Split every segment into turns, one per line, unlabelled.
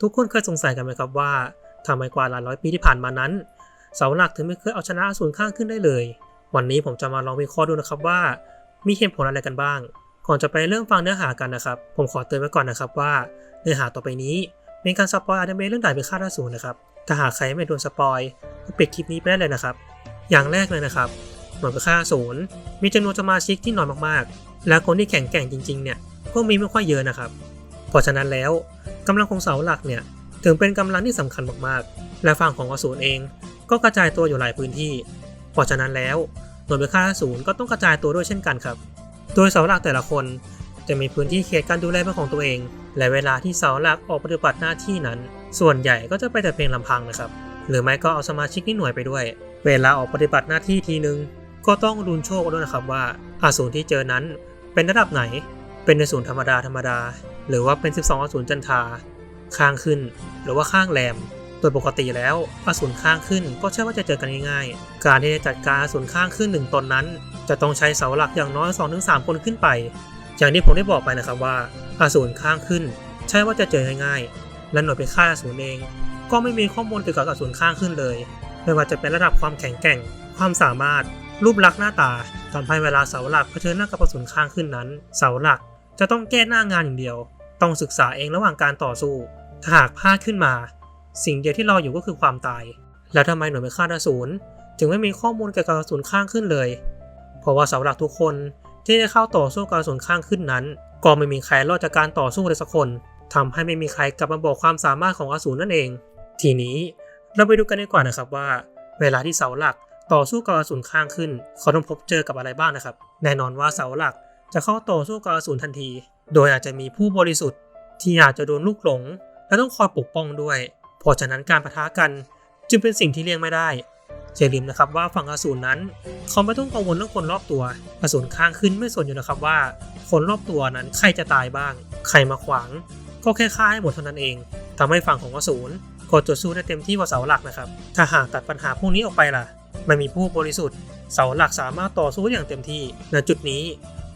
ทุกคนเคยสงสัยกันไหมครับว่าทำไมกว่าหลายร้อยปีที่ผ่านมานั้น เสาหลักถึงไม่เคยเอาชนะอสูรข้างขึ้นได้เลย วันนี้ผมจะมาลองวิเคราะห์ดูนะครับว่า มีเหตุผลอะไรกันบ้าง ก่อนจะไปเริ่มฟังเนื้อหากันนะครับ ผมขอเตือนไว้ก่อนนะครับว่า เนื้อหาต่อไปนี้เป็นการสปอยอนิเมะเรื่องใดเป็นค่าอสูรนะครับถ้าหากใครไม่โดนสปอยก็ปิดคลิปนี้ไปได้เลยนะครับ อย่างแรกเลยนะครับหน่วยพิฆาตอสูรมีจำนวนสมาชิกที่น้อยมากๆ และคนที่แข็งแกร่งจริงๆเนี่ยก็มีไม่ค่อยเยอะนะครับ เพราะฉะนั้นแล้ว กำลังของเสาหลักเนี่ยถึงเป็นกำลังที่สำคัญมากๆ และฝั่งของอสูรเองก็กระจายตัวอยู่หลายพื้นที่ เพราะฉะนั้นแล้วหน่วยพิฆาตอสูรก็ต้องกระจายตัวด้วยเช่นกันครับ โดยเสาหลักแต่ละคนจะมีพื้นที่เขตการดูแลเป็นของตัวเอง และเวลาที่เสาหลักออกปฏิบัติหน้าที่นั้น ส่วนใหญ่ก็จะไปแต่เพียงลำพังนะครับ หรือไม่ก็เอาสมาชิกที่หน่วยไปด้วย เวลาออกปฏิบัติหน้าที่ทีนึง ก็ต้องรุนโชคด้วยนะครับว่าอาสูรที่เจอนั้นเป็นระดับไหน เป็นในศูนย์ธรรมดาธรรมดา หรือว่าเป็น 12 อสูรจันทา ข้างขึ้น หรือว่าข้างแรมโดยปกติแล้วอสูรข้างขึ้นก็ใช่ว่าจะเจอกันง่ายๆ การที่จะจัดการอสูรข้างขึ้นหนึ่งตนนั้น จะต้องใช้เสาหลักอย่างน้อย 2-3 คนขึ้นไป อย่างที่ผมได้บอกไปนะครับว่าอาสูรข้างขึ้น ใช่ว่าจะเจอง่ายๆ และหน่วยไปฆ่าอสูรเอง ก็ไม่มีข้อมูลเกี่ยวกับอสูรข้างขึ้นเลย ไม่ว่าจะเป็นระดับความแข็งแกร่ง ความสามารถรูปลักษณ์หน้าตาทำให้เวลาเสาหลักเผชิญหน้ากับอสูรข้างขึ้นนั้น เสาหลัก จะต้องแก้หน้างานอย่างเดียว ต้องศึกษาเองระหว่างการต่อสู้ ถ้าหากพลาดขึ้นมา สิ่งเดียวที่รออยู่ก็คือความตาย แล้วทำไมหน่วยพิฆาตอสูรจึงไม่มีข้อมูลเกี่ยวกับอสูรข้างขึ้นเลย เพราะว่าเสาหลักทุกคนที่ได้เข้าต่อสู้กับอสูรข้างขึ้นนั้น ก็ไม่มีใครรอดจากการต่อสู้เลยสักคนทำให้ไม่มีใครกลับมาบอกความสามารถของอสูรนั่นเอง ทีนี้เราไปดูกันดีกว่านะครับว่า เวลาที่เสาหลักต่อสู้กับอสูรข้างขึ้น เขาต้องพบเจอกับอะไรบ้างนะครับ แน่นอนว่าเสาหลัก จะเข้าต่อสู้กับอสูรทันที โดยอาจจะมีผู้บริสุทธิ์ที่อาจจะโดนลูกหลง และต้องคอยปกป้องด้วย เพราะฉะนั้นการปะทะกันจึงเป็นสิ่งที่เลี่ยงไม่ได้อย่าลืมนะครับว่าฝั่งอสูรนั้น เขาไม่ต้องกังวลเรื่องคนรอบตัวอสูรข้างขึ้นไม่สนอยู่นะครับว่า คนรอบตัวนั้นใครจะตายบ้าง ใครมาขวาง ก็แค่ฆ่าให้หมดเท่านั้นเองทำให้ฝั่งของอสูรก็จะสู้ได้เต็มที่กว่าเสาหลักนะครับ ถ้าหากตัดปัญหาพวกนี้ออกไปล่ะไม่มีผู้บริสุทธิ์ เสาหลักสามารถต่อสู้ได้อย่างเต็มที่ณจุดนี้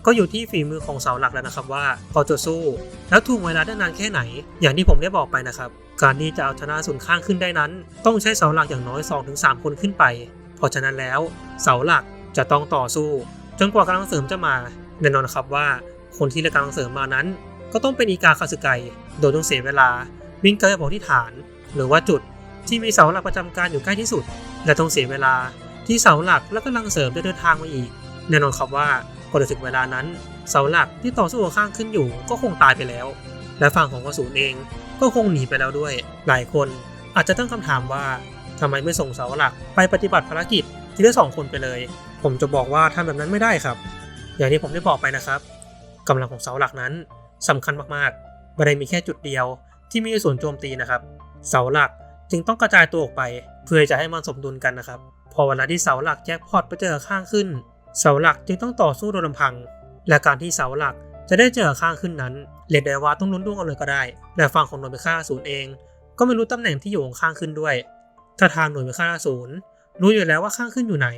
ก็อยู่ที่ฝีมือของเสาหลักแล้วนะครับว่าเขาจะสู้ แล้วถูกเวลาได้นานแค่ไหน อย่างที่ผมได้บอกไปนะครับ การที่จะเอาชนะศูนย์ข้างขึ้นได้นั้น ต้องใช้เสาหลักอย่างน้อย 2-3 คนขึ้นไป เพราะฉะนั้นแล้ว เสาหลักจะต้องต่อสู้ จนกว่ากำลังเสริมจะมาแน่นอนครับว่าคนที่ได้กำลังเสริมมานั้น ก็ต้องเป็นอีกาคาสึไกโดยต้องเสียเวลาวิ่งเกยบอกที่ฐาน หรือว่าจุดที่มีเสาหลักประจำการอยู่ใกล้ที่สุด และต้องเสียเวลาที่เสาหลักและกำลังเสริมจะเดินทางมาอีก แน่นอนครับว่า พอถึงเวลานั้น เสาหลักที่ต่อสู้กับข้างขึ้นอยู่ก็คงตายไปแล้ว และฝั่งของกระสูนเองก็คงหนีไปแล้วด้วย หลายคนอาจจะตั้งคำถามว่าทำไมไม่ส่งเสาหลักไปปฏิบัติภารกิจทีละสองคนไปเลย ผมจะบอกว่าทำแบบนั้นไม่ได้ครับ อย่างที่ผมได้บอกไปนะครับกำลังของเสาหลักนั้นสำคัญมากๆไม่ได้มีแค่จุดเดียวที่มีส่วนโจมตีนะครับ เสาหลักจึงต้องกระจายตัวออกไป เพื่อจะให้มันสมดุลกันนะครับ พอเวลาที่เสาหลักแจ็คพอตไปเจอข้างขึ้น เสาหลักจึงต้องต่อสู้โดยลำพัง และการที่เสาหลักจะได้เจอข้างขึ้นนั้นเรียกได้ว่าต้องลุ้นดวงเอาเลยก็ได้และฝั่งของหน่วยพิฆาตอสูรเอง ก็ไม่รู้ตำแหน่งที่อยู่ของข้างขึ้นด้วย ถ้าทางหน่วยพิฆาตอสูรรู้อยู่แล้วว่าข้างขึ้นอยู่ไหน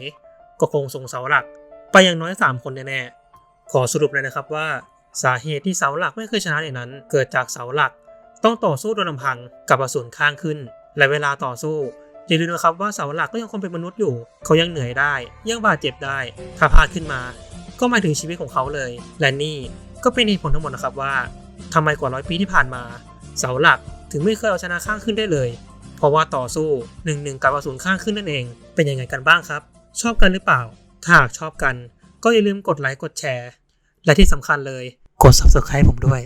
ก็คงส่งเสาหลัก ไปอย่างน้อย 3 คนแน่ๆขอสรุปเลยนะครับว่า สาเหตุที่เสาหลักไม่เคยชนะในนั้น เกิดจากเสาหลัก ต้องต่อสู้โดยลำพังกับอสูรข้างขึ้น และเวลาต่อสู้ อย่าลืมนะครับว่าเสาหลักก็ยังคงเป็นมนุษย์อยู่ เขายังเหนื่อยได้ ยังบาดเจ็บได้ ถ้าพลาดขึ้นมา ก็หมายถึงชีวิตของเขาเลย และนี่ก็เป็นเหตุผลทั้งหมดนะครับว่าทำไมกว่าร้อยปีที่ผ่านมา เสาหลักถึงไม่เคยเอาชนะข้างขึ้นได้เลย เพราะว่าต่อสู้หนึ่งหนึ่งกับอสูรข้างขึ้นนั่นเอง เป็นยังไงกันบ้างครับ ชอบกันหรือเปล่า ถ้าหากชอบกัน ก็อย่าลืมกดไลค์กดแชร์ และที่สำคัญเลย กด subscribe ผมด้วย